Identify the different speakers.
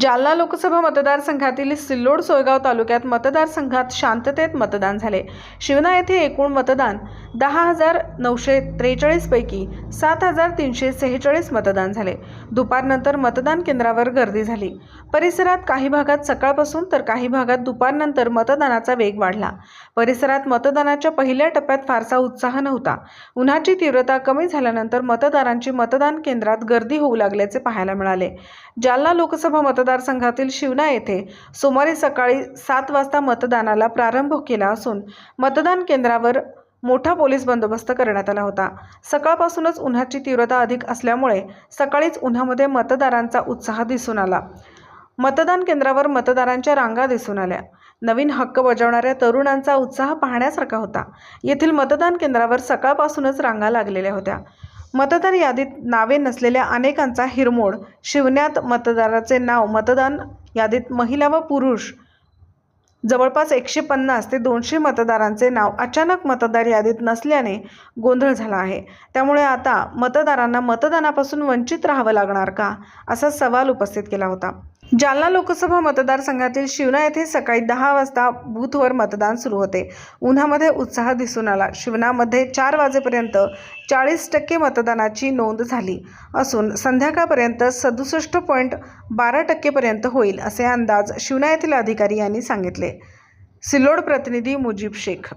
Speaker 1: जालना लोकसभा मतदारसंघातील सिल्लोड सोयगाव तालुक्यात मतदारसंघात शांततेत मतदान झाले. शिवना येथे एकूण मतदान दहा हजार नऊशे त्रेचाळीसपैकी सात हजार तीनशे सेहेचाळीस मतदान झाले. दुपारनंतर मतदान केंद्रावर गर्दी झाली. परिसरात काही भागात सकाळपासून तर काही भागात दुपारनंतर मतदानाचा वेग वाढला. परिसरात मतदानाच्या पहिल्या टप्प्यात फारसा उत्साह नव्हता. उन्हाची तीव्रता कमी झाल्यानंतर मतदारांची मतदान केंद्रात गर्दी होऊ लागल्याचे पाहायला मिळाले. जालना लोकसभा मतदारसंघातील शिवना येथे सोमवारी सकाळी सात वाजता मतदानाला प्रारंभ केला असून मतदान केंद्रावर मोठा पोलीस बंदोबस्त करण्यात आला होता. सकाळपासूनच उन्हाची तीव्रता अधिक असल्यामुळे सकाळीच उन्हामध्ये मतदारांचा उत्साह दिसून आला. मतदान केंद्रावर मतदारांच्या रांगा दिसून आल्या. नवीन हक्क बजावणाऱ्या तरुणांचा उत्साह पाहण्यासारखा होता. येथील मतदान केंद्रावर सकाळपासूनच रांगा लागलेल्या होत्या. मतदार यादीत नावे नसलेल्या अनेकांचा हिरमोड. शिवण्यात मतदाराचे नाव मतदान यादीत महिला व पुरुष. जवळपास एकशे पन्नास ते दोनशे मतदारांचे नाव अचानक मतदार यादीत नसल्याने गोंधळ झाला आहे. त्यामुळे आता मतदारांना मतदानापासून वंचित राहावं लागणार का? असा सवाल उपस्थित केला होता. जालना लोकसभा मतदारसंघातील शिवना येथे सकाळी दहा वाजता बूथवर मतदान सुरू होते. उन्हामध्ये उत्साह दिसून आला. शिवनामध्ये चार वाजेपर्यंत चाळीस टक्के मतदानाची नोंद झाली असून संध्याकाळपर्यंत सदुसष्ट पॉईंट बारा टक्केपर्यंत होईल असे अंदाज शिवना येथील अधिकारी यांनी सांगितले. सिल्लोड प्रतिनिधी मुजीब शेख